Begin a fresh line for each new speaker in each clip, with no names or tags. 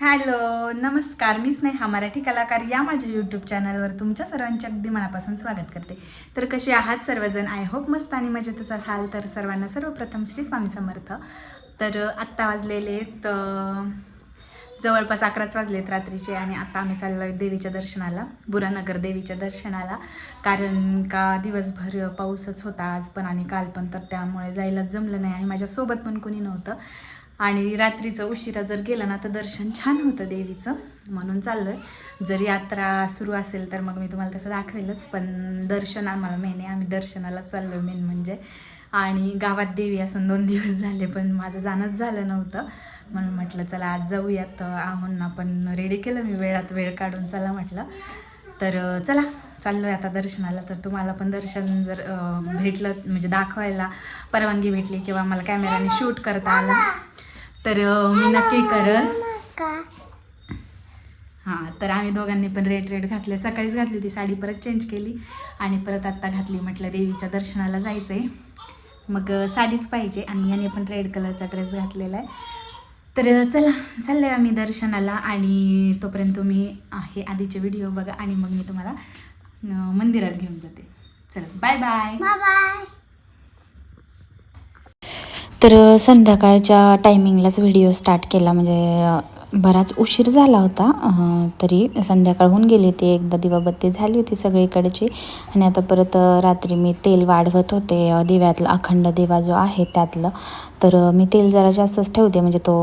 Hello नमस्कार. मी स्नेहा मराठी कलाकार या माझ्या यूट्यूब चॅनलवर तुमच्या सर्वांचे अगदी मनापासून स्वागत करते. तर कसे आहात सर्वजण? आय होप मस्त आणि मजेतच असाल तर सर्वांना सर्वप्रथम श्री स्वामी समर्थ. तर आत्ता वाजलेले तर जवळपास अकराच वाजलेत रात्रीचे आणि आता आम्ही चाललो आहे देवीच्या दर्शनाला बुरानगर देवीच्या दर्शनाला. कारण का दिवसभर पाऊसच होता आज पण आणि काल पण तर त्यामुळे जायला जमलं नाही आणि माझ्यासोबत पण कोणी नव्हतं. आणि रात्रीचं उशिरा जर गेलं ना तर दर्शन छान होतं देवीचं. म्हणून चाललं आहे जर यात्रा सुरू असेल तर मग मी तुम्हाला तसं दाखवेलच पण दर्शन आम्हाला मेन आहे आम्ही दर्शनाला चाललो आहे मेन म्हणजे. आणि गावात देवी असून दोन दिवस झाले पण माझं जाणंच झालं नव्हतं. म्हणून म्हटलं चला आज जाऊयात आहोंना पण रेडी केलं मी वेळात वेळ काढून चला म्हटलं. तर चला चाललो आहे आता दर्शनाला. तर तुम्हाला पण दर्शन जर भेटलं म्हणजे दाखवायला परवानगी भेटली किंवा मला कॅमेराने शूट करता आलं तर मी नक्की करल. हां तर आम्ही दोघांनी पण रेड रेड घातले. सकाळीच घातली होती साडी परत चेंज केली आणि परत आत्ता घातली म्हटलं देवीच्या दर्शनाला जायचं आहे मग साडीच पाहिजे आणि याने पण रेड कलरचा ड्रेस घातलेला आहे. तर चला चालले आम्ही दर्शनाला आणि तोपर्यंत तुम्ही हे आधीचे व्हिडिओ बघा आणि मग मी तुम्हाला मंदिरात घेऊन जाते. चला बाय बाय
बाय
तर संध्याकाळच्या टायमिंगलाच व्हिडिओ स्टार्ट केला. म्हणजे बराच उशीर झाला होता तरी संध्याकाळ होऊन गेली ती एकदा दिवाबत्ती झाली होती सगळीकडची. आणि आता परत रात्री मी तेल वाढवत होते. दिव्यातला अखंड दिवा जो आहे त्यातलं. तर मी तेल जरा जास्तच ठेवते. म्हणजे तो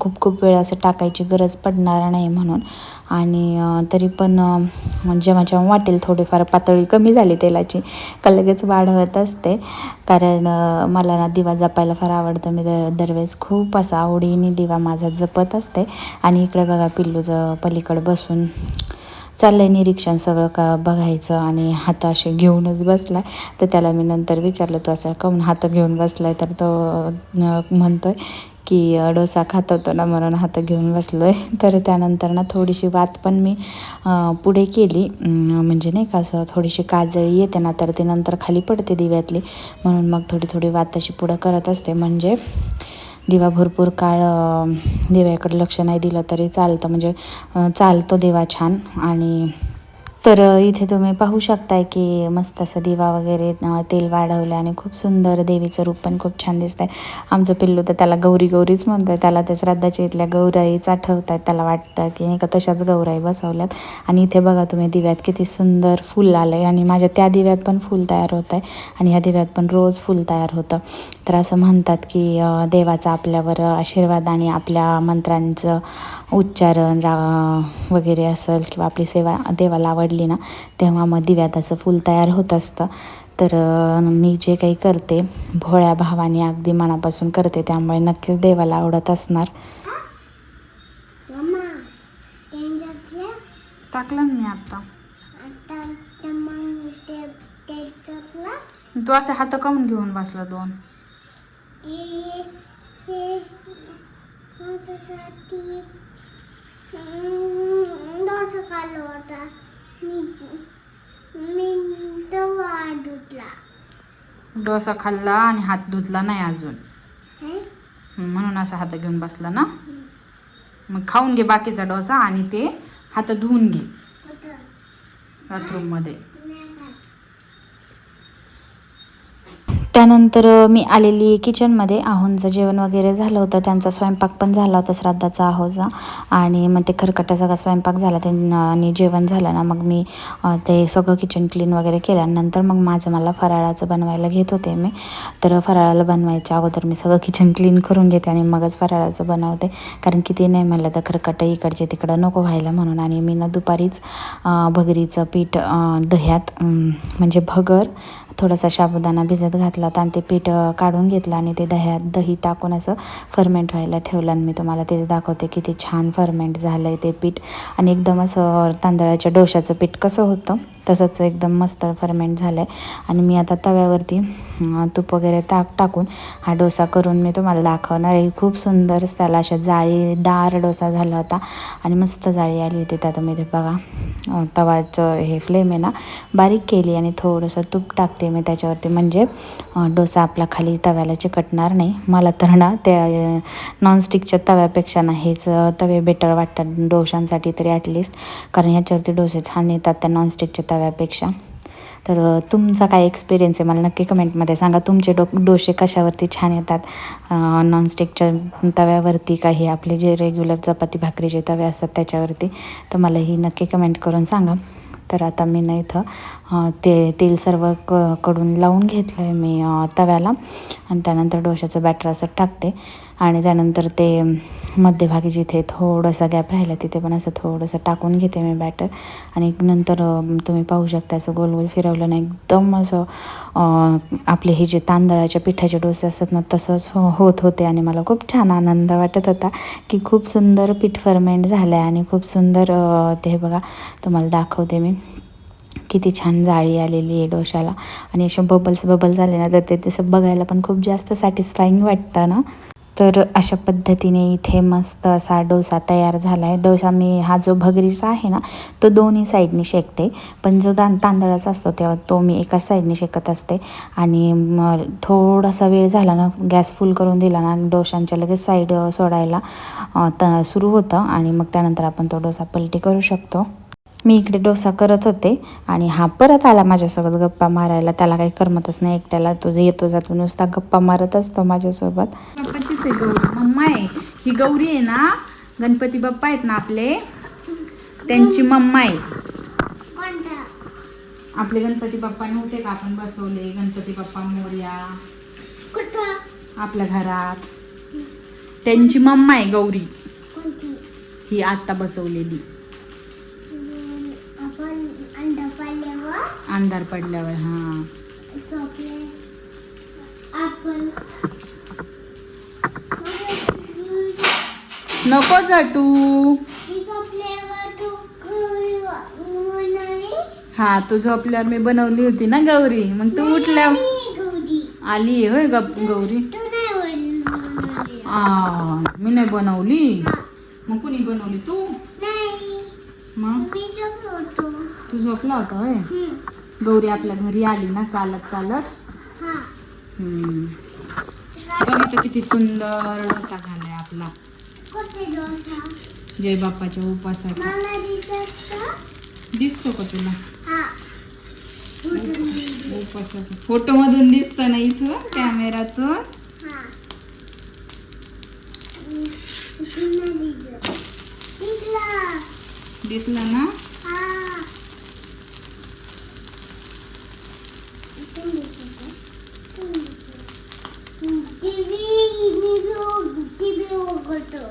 खूप खूप वेळ असं टाकायची गरज पडणार नाही म्हणून. आणि तरी पण जेव्हा जेव्हा वाटेल थोडीफार पातळी कमी झाली तेलाची का लगेच वाढवत असते. कारण मला ना दिवा जपायला फार आवडतं. मी द दरवेळेस खूप असं आवडीने दिवा माझा जपत असते. आणि इकडे बघा पिल्लूचं पलीकडं बसून चाललंय निरीक्षण सगळं का बघायचं आणि हात असे घेऊनच बसलाय. तर त्याला मी नंतर विचारलं तो असं काऊन हात घेऊन बसलाय? तर तो म्हणतो म्हणतोय की डोसा खात होतो ना म्हणून हात घेऊन बसलो आहे तर त्यानंतर ना थोडीशी वात पण मी पुढे केली. म्हणजे नाही का असं थोडीशी काजळी येते ना तर ती नंतर खाली पडते दिव्यातली. म्हणून मग थोडी थोडी वात अशी पुढं करत असते. म्हणजे दिवा भरपूर काळ दिव्याकडे लक्ष नाही दिलं तरी चालतं. म्हणजे चालतो दिवा छान. आणि तर इथे तुम्ही पाहू शकताय की मस्त असं दिवा वगैरे तेल वाढवलं आणि खूप सुंदर देवीचं रूप पण खूप छान दिसत आहे आमचं पिल्लू तर त्याला गौरी गौरीच म्हणतो आहे त्याला त्या श्राद्धाच्या इथल्या गौराईच आठवत आहेत त्याला वाटतं की नाही का तशाच गौराई बसवल्यात. आणि इथे बघा तुम्ही दिव्यात किती सुंदर फुल आलं आहे आणि माझ्या त्या दिव्यात पण फुल तयार होत आहे आणि ह्या दिव्यात पण रोज फुल तयार होतं. तर असं म्हणतात की देवाचा आपल्यावर आशीर्वाद आणि आपल्या मंत्रांचं उच्चारण रा वगैरे असेल किंवा आपली सेवा देवाला आवडली ना तेव्हा मग दिव्यात असं फुल तयार होत असतं. तर मी जे काही करते भोळ्या भावाने अगदी मनापासून करते त्यामुळे नक्कीच देवाला आवडत असणार.
टाकलं मी
आता. ते
असे हात काऊन घेऊन बसला दोन.
होता.
डोसा खाल्ला आणि हात धुतला नाही अजून. म्हणून असा हात घेऊन बसला ना. मग खाऊन घे बाकीचा डोसा आणि ते हात धुवून घे. बाथरूममध्ये
नाही खात.
त्यानंतर मी आलेली किचनमध्ये आहोंचं जेवण वगैरे झालं होतं. त्यांचा स्वयंपाक पण झाला होता श्राद्धाचा आहोचा आणि मग ते खरकटा सगळा स्वयंपाक झाला. त्यांना आणि जेवण झालं ना मग मी ते सगळं किचन क्लीन वगैरे केल्यानंतर मग माझं मला फराळाचं बनवायला घेत होते मी. तर फराळाला बनवायच्या अगोदर मी सगळं किचन क्लीन करून घेते आणि मगच फराळाचं बनवते. कारण की ते नाही म्हणलं तर खरकटं इकडचे तिकडं नको व्हायला म्हणून. आणि मी ना दुपारीच भगरीचं पीठ दह्यात म्हणजे भगर थोडासा साबुदाणा भिजत घातला आणि ते पीठ काढून घेतलं आणि ते दह्यात दही टाकून असं फर्मेंट व्हायला ठेवलं. आणि मी तुम्हाला तेच दाखवते किती छान फर्मेंट झालं आहे ते पीठ. आणि एकदम असं तांदळाच्या डोशाचं पीठ कसं होतं तसंच एकदम मस्त फर्मेंट झालं आहे आणि मी आता तव्यावरती तूप वगैरे ताक टाकून हा डोसा करून मी तुम्हाला दाखवणार आहे. खूप सुंदर त्याला अशा जाळीदार डोसा झाला होता. आणि मस्त जाळी आली होती त्यात मी ते बघा तवाचं हे फ्लेम आहे ना बारीक केली आणि थोडंसं तूप टाकते मी त्याच्यावरती. म्हणजे डोसा आपला खाली तव्याला चिकटणार नाही. मला तर ना त्या नॉनस्टिकच्या तव्यापेक्षा ना हेच तवे बेटर वाटतात डोशांसाठी तरी ॲटलिस्ट कारण ह्याच्यावरती डोसे छान येतात त्या नॉनस्टिकच्या तव्यापेक्षा तर तुमचा काय एक्सपिरियन्स आहे? मला नक्की कमेंटमध्ये सांगा. तुमचे डो डोसे कशावरती छान येतात? नॉनस्टिकच्या तव्यावरती काही? आपले जे रेग्युलर चपाती भाकरीचे तवे असतात त्याच्यावरती? तर मला ही नक्की कमेंट करून सांगा. तर आता मी ना इथं ते तेल सर्व क कडून लावून घेतलं आहे मी तव्याला. आणि त्यानंतर डोशाचं बॅटर असं टाकते. आणि त्यानंतर ते मध्यभागी जिथे थोडंसं गॅप राहिला तिथे पण असं थोडंसं टाकून घेते मी बॅटर आणि नंतर तुम्ही पाहू शकता असं गोल गोल फिरवलं ना एकदम असं आपले हे जे तांदळाच्या पिठाचे डोसे असतात ना तसंच हो होत होते आणि मला खूप छान आनंद वाटत होता की खूप सुंदर पीठ फर्मेंट झालं आहे आणि खूप सुंदर ते बघा तुम्हाला दाखवते मी. किती छान जाळी आलेली आहे डोशाला आणि असे बबल्स बबल झाले ना तर ते तसं बघायला पण खूप जास्त सॅटिस्फाईंग वाटतं ना. तर अशा पद्धतीने इथे मस्त असा डोसा तयार झाला आहे डोसा मी हा जो भगरीचा आहे ना तो दोन्ही साईडने शेकते. पण जो तां तांदळाचा असतो तेव्हा तो मी एकाच साईडने शेकत असते. आणि मग थोडासा वेळ झाला ना गॅस फुल करून दिला ना डोशांच्या लगेच साईड सोडायला त सुरू होतं. आणि मग त्यानंतर आपण तो डोसा पलटी करू शकतो. मी इकडे डोसा करत होते आणि हा परत आला माझ्यासोबत गप्पा मारायला. त्याला काही करमतच नाही. एकट्याला तो येतो जातो नुसता गप्पा मारत असतो माझ्यासोबत.
बाप्पाचीच आहे गौरी. मम्मा आहे. ही गौरी आहे ना गणपती बाप्पा आहेत ना आपले? त्यांची मम्मा आहे. आपले गणपती बाप्पा नव्हते का? आपण बसवले. गणपती बाप्पा मोर्या. आपल्या घरात. त्यांची मम्मा आहे गौरी. ही आत्ता बसवलेली
हम्म, आपण अंडा पाल्यावर
अंधार पडल्यावर हा. नको झटू. हा तू झोपल्यावर मी बनवली होती ना गौरी. मग तू उठल्या आली होय गप गौरी. आ, मी नाही बनवली? मग कुणी बनवली? तू?
नाही.
मग? तू झोपला होता होय? गौरी आपल्या घरी आली ना चालत चालत.
हा.
हम्म. बघ इथं किती सुंदर डोसा झालाय आपला. जय बाप्पाच्या उपासाचा
दिसत का
तुला?
हा?
उपासाचा फोटो मधून दिसत ना इथं कॅमेरातून.
दिसला
ना
हा इथून दिसत का? इथून दिसत. हम्म, TV मी बघ- TV बघतो.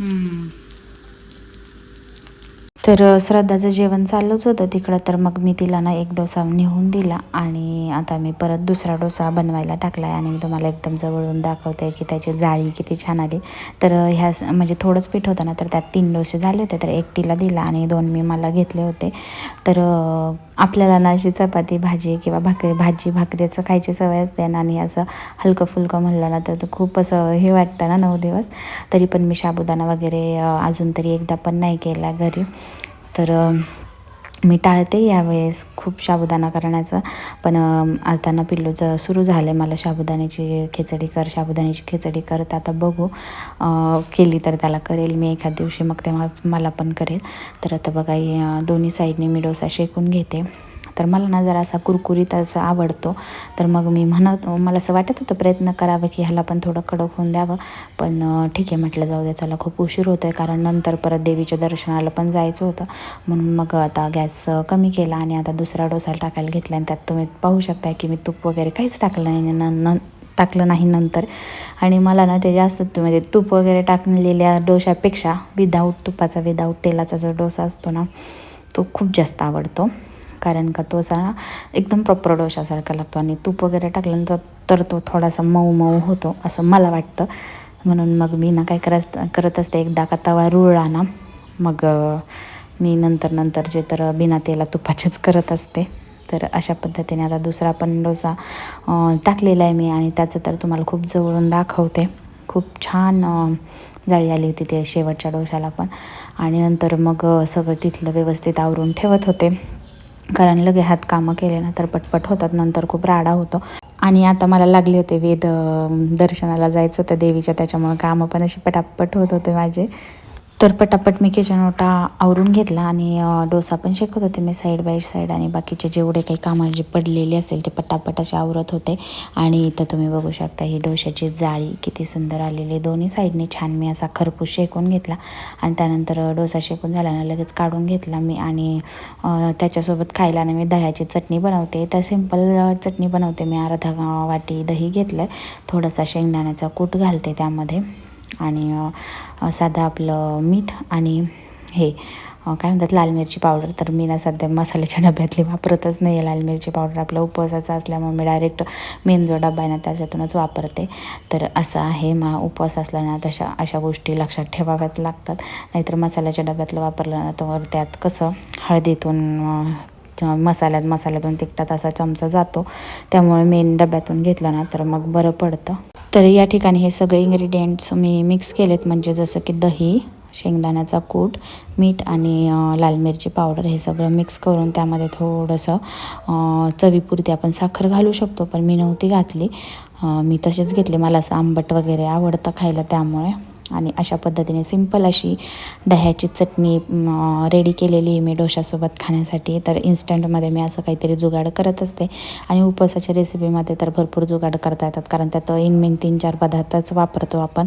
हम्म. तर श्रद्धाचं जेवण चाललंच होतं तिकडं तर मग मी तिला ना एक डोसा नेऊन दिला आणि आता मी परत दुसरा डोसा बनवायला टाकला आहे आणि मी तुम्हाला एकदम जवळून दाखवते की त्याची जाळी किती छान आली. तर ह्या स- म्हणजे थोडंच पीठ होतं ना तर त्यात तीन डोसे झाले होते तर एक तिला दिला आणि दोन मी मला घेतले होते. तर आपल्याला ना अशी चपाती भाजी किंवा भाकरी भाजी भाकरीचं खायची सवय असते ना आणि असं हलकं फुलकं म्हणलं ना तर खूप असं हे वाटतं ना नऊ दिवस. तरी पण मी साबुदाणा वगैरे अजून तरी एकदा पण नाही केला घरी. तर मी टाळते यावेळेस खूप साबुदाणा करण्याचं. पण आताना आता ना पिल्लूचं सुरू झालं आहे मला साबुदाण्याची खिचडी कर साबुदाण्याची खिचडी कर तर आता बघू. केली तर त्याला करेल मी एखाद दिवशी मग तेव्हा मला पण करेल. तर आता बघा दोन्ही साईडने मी डोसा शेकून घेते. तर मला ना जरा असा कुरकुरीत असं आवडतो. तर मग मी म्हणत मला असं वाटत होतं प्रयत्न करावं की ह्याला पण थोडं कडक होऊन द्यावं. पण ठीक आहे म्हटलं जाऊ द्या चला खूप उशीर होतो आहे कारण नंतर परत देवीच्या दर्शनाला पण जायचं होतं. म्हणून मग आता गॅस कमी केला आणि आता दुसरा डोसा टाकायला घेतला आणि त्यात तुम्ही पाहू शकता की मी तूप वगैरे काहीच टाकलं नाही न न टाकलं नाही नंतर. आणि मला ना ते जास्त म्हणजे तूप वगैरे टाकलेल्या डोशापेक्षा विदाऊट तुपाचा विदाऊट तेलाचा जो डोसा असतो ना तो खूप जास्त आवडतो. कारण का तो असा एकदम प्रॉपर डोशासारखा लागतो आणि तूप वगैरे टाकल्यानंतर तर तो थोडासा मऊ मऊ होतो असं मला वाटतं. म्हणून मग मी ना काय करत करत असते एकदा का तवा रुळला ना मग मी नंतर नंतर जे तर बिना तेला तुपाचेच करत असते. तर अशा पद्धतीने आता दुसरा पण डोसा टाकलेला आहे मी आणि त्याचं तर तुम्हाला खूप जवळून दाखवते. खूप छान जाळी आली होती ते शेवटच्या डोशाला पण. आणि नंतर मग सगळं तिथलं व्यवस्थित आवरून ठेवत होते. कारण लगे हात कामं केले ना तर पटपट होतात. नंतर खूप राडा होतो. आणि आता मला लागले होते वेद दर्शनाला जायचं होतं देवीच्या त्याच्यामुळं कामं पण अशी पटापट होत होते माझे. तर पटापट मी किचन ओटा आवरून घेतला आणि डोसा पण शेकत होते मी साईड बाय साईड आणि बाकीचे जेवढे काही कामं जे पडलेले असेल ते पटापट असे आवरत होते. आणि इथं तुम्ही बघू शकता ही डोशाची जाळी किती सुंदर आलेली दोन्ही साईडने छान मी असा खरपूस शेकून घेतला आणि त्यानंतर डोसा शेकून झाल्यानं लगेच काढून घेतला मी आणि त्याच्यासोबत खायला ना मी दह्याची चटणी बनवते. तर सिंपल चटणी बनवते मी. अर्धा वाटी दही घेतलं आहे थोडासा शेंगदाण्याचा कूट घालते त्यामध्ये. आणि साधं आपलं मीठ आणि हे काय म्हणतात लाल मिरची पावडर. तर मी ना सध्या मसाल्याच्या डब्यातली वापरतच नाही आहे लाल मिरची पावडर आपला उपवासाचा असल्यामुळे मी डायरेक्ट मेन जो डबा आहे ना त्याच्यातूनच वापरते. तर असं आहे मा उपवास असला ना तशा अशा गोष्टी लक्षात ठेवाव्यात लागतात. नाहीतर मसाल्याच्या डब्यातलं वापरलं ना तर त्यात कसं हळदीतून मसाल्यात मसाल्यातून तिखटात असा चमचा जातो. त्यामुळे मेन डब्यातून घेतलं ना तर मग बरं पडतं. तर या ठिकाणी हे सगळे इन्ग्रेडियंट्स मी मिक्स केलेत. म्हणजे जसं की दही शेंगदाण्याचा कूट मीठ आणि लाल मिरची पावडर हे सगळं मिक्स करून त्यामध्ये थोडंसं चवीपुरती आपण साखर घालू शकतो. पण मी नव्हती घातली. मी तसेच घेतले. मला असं आंबट वगैरे आवडतं खायला त्यामुळे. आणि अशा पद्धतीने सिंपल अशी दह्याची चटणी रेडी केलेली आहे मी डोशासोबत खाण्यासाठी. तर इन्स्टंटमध्ये मी असं काहीतरी जुगाड करत असते. आणि उपवासाच्या रेसिपीमध्ये तर भरपूर जुगाड करता येतात. कारण त्यात इनमेन तीन चार पदार्थच वापरतो आपण.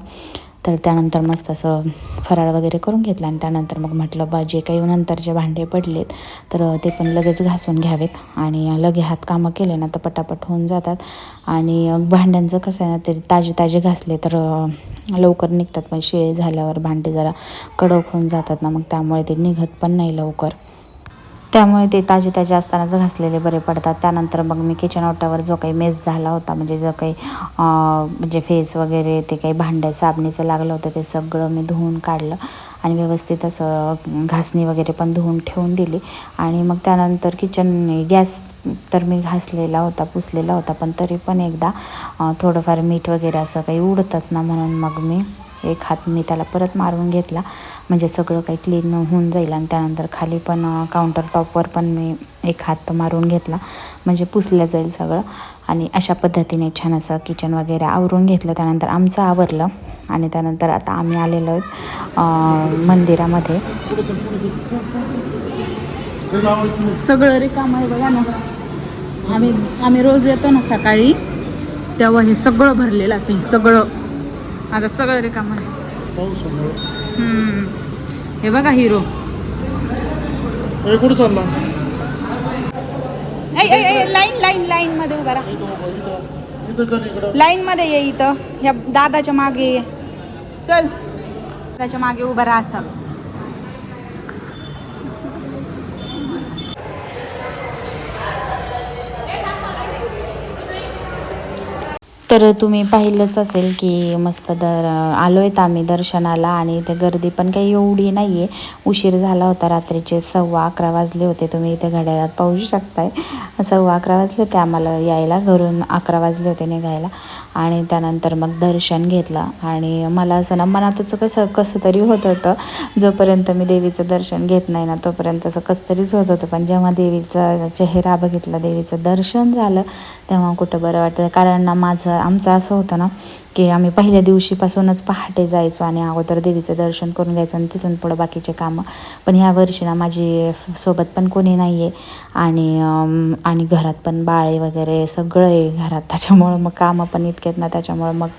तर त्यानंतर मस्त असं फराळ वगैरे करून घेतला आणि त्यानंतर मग म्हटलं बा जे काही नंतरचे भांडे पडलेत तर ते पण लगेच घासून घ्यावेत. आणि लगे हात कामं केले ना तर पटापट होऊन जातात. आणि भांड्यांचं कसं आहे ना तरी ताजे ताजे घासले तर लवकर निघतात. पण शिळे झाल्यावर भांडे जरा कडक होऊन जातात ना मग त्यामुळे ते निघत पण नाही लवकर. त्यामुळे ते ताजे ताजे असतानाच घासलेले बरे पडतात. त्यानंतर मग मी किचन ओट्यावर जो काही मेस झाला होता म्हणजे जो काही म्हणजे फेस वगैरे ते काही भांड्या साबणीचं लागलं होतं ते सगळं मी धुवून काढलं आणि व्यवस्थित असं घासणी वगैरे पण धुवून ठेवून दिली. आणि मग त्यानंतर किचन गॅस तर मी घासलेला होता पुसलेला होता पण तरी पण एकदा थोडंफार मीठ वगैरे असं काही उडतंच ना म्हणून मग मी एक हात मी त्याला परत मारून घेतला. म्हणजे सगळं काही क्लीन होऊन जाईल आणि त्यानंतर खाली पण काउंटर टॉपवर पण मी एक हात मारून घेतला. म्हणजे पुसलं जाईल सगळं. आणि अशा पद्धतीने छान असं किचन वगैरे आवरून घेतलं. त्यानंतर आमचं आवरलं. आणि त्यानंतर आता आम्ही आलेलो आहोत मंदिरामध्ये.
सगळं रिकाम आहे बघा ना. आम्ही आम्ही रोज येतो ना सकाळी. तेव्हा हे सगळं भरलेलं असतं. हे सगळं. आता सगळं रिकाम आहे. हे बघा हिरो.
कुठे चालला?
लाईन लाईन लाईन मध्ये उभा राहा. लाईन मध्ये ये इथं. ह्या दादाच्या मागे ये. चल. दादाच्या मागे उभा राहा असं.
तर तुम्ही पाहिलंच असेल की मस्त दर आलो आहेत आम्ही दर्शनाला आणि इथे गर्दी पण काही एवढी नाही आहे उशीर झाला होता रात्रीचे सव्वा अकरा वाजले होते. तुम्ही इथे घड्याळात पाहू शकताय. सव्वा अकरा वाजले होते आम्हाला यायला घरून अकरा वाजले होते निघायला. आणि त्यानंतर मग दर्शन घेतलं. आणि मला असं ना मनातच कसं कसं तरी होत होतं. जोपर्यंत मी देवीचं दर्शन घेत नाही ना तोपर्यंत असं कसं तरीच होत होतं. पण जेव्हा देवीचा चेहरा बघितला देवीचं दर्शन झालं तेव्हा कुठं बरं वाटतं. कारण ना माझं आमचं असं होतं ना की आम्ही पहिल्या दिवशीपासूनच पहाटे जायचो आणि अगोदर देवीचं दर्शन करून घ्यायचो आणि तिथून पुढं बाकीचे कामं. पण ह्या वर्षी ना माझी सोबत पण कोणी नाही आहे आणि आणि घरात पण बाळे वगैरे सगळं आहे घरात. त्याच्यामुळं मग कामं पण इतकेत ना त्याच्यामुळं मग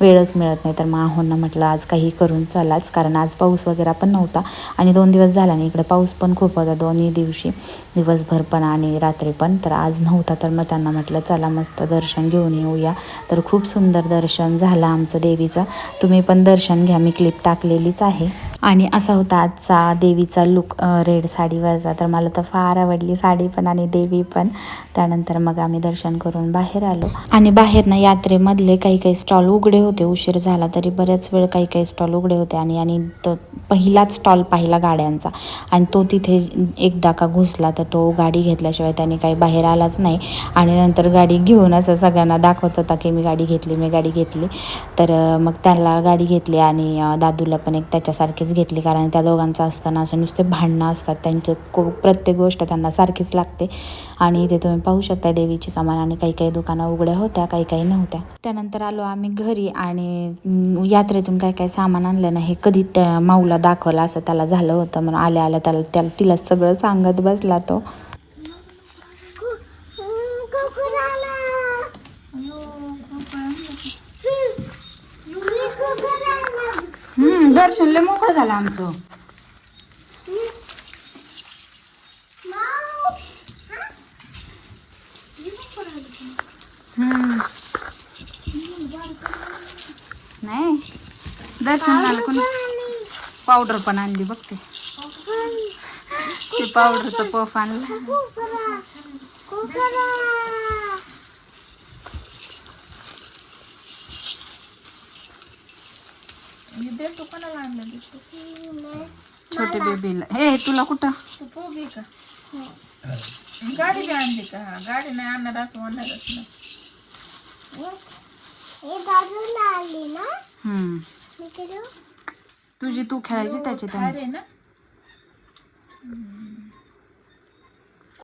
वेळच मिळत नाही. तर मग आहोंना म्हटलं आज काही करून चलाच. कारण आज पाऊस वगैरे पण नव्हता. आणि दोन दिवस झाला आणि इकडे पाऊस पण खूप होता दोन्ही दिवशी. दिवसभर पण आणि रात्री पण. तर आज नव्हता तर मग त्यांना म्हटलं चला मस्त दर्शन घेऊन येऊया. तर खूप सुंदर दर्शन झाला आमचं देवीचं. तुम्ही पण दर्शन घ्या मी क्लिप टाकलेलीच आहे. आणि असा होता आजचा देवीचा लुक रेड साडीवरचा तर मला तर फार आवडली साडी पण आणि देवी पण. त्यानंतर मग आम्ही दर्शन करून बाहेर आलो. आणि बाहेर ना यात्रेमधले काही काही स्टॉल उघडे होते. उशीर झाला तरी बऱ्याच वेळ काही काही स्टॉल उघडे होते. आणि आणि तो पहिलाच स्टॉल पाहिला गाड्यांचा. आणि तो तिथे एकदा का घुसला तर तो गाडी घेतल्याशिवाय त्याने काही बाहेर आलाच नाही. आणि नंतर गाडी घेऊन असं सगळ्यांना दाखवत होता की मी गाडी घेतली मी गाडी घेतली. तर मग त्याला गाडी घेतली आणि दादूला पण एक त्याच्यासारखीच घेतली कारण त्या दोघांचं असताना असं नुसते भांडणं असतात. त्यांचं को प्रत्येक गोष्ट त्यांना सारखीच लागते. आणि इथे तुम्ही पाहू शकता देवीची कमान आणि काही काही दुकानं उघड्या होत्या काही काही नव्हत्या. त्यानंतर आलो आम्ही घरी आणि यात्रेतून काय काय सामान आणलं ना हे कधी त्या माऊला दाखवलं असं त्याला झालं होतं. म्हणून आल्या आल्या त्याला त्याला तिला सगळं सांगत बसला तो.
दर्शन लय मोकळं झालं आमचं. हम्म. नाही. दर्शन झालं कोणी? पावडर पण आणली बघते ते. पावडरचं पफ आणलं.
कुकुरा
छोटे बेबीला. हे तुला कुठं?
गाडी बी आणली का? गाडी नाही आणणार असं म्हणणारच
दादूला आली ना
हम्म.
मी
तुझी तू खेळायची त्याची
अरे ना.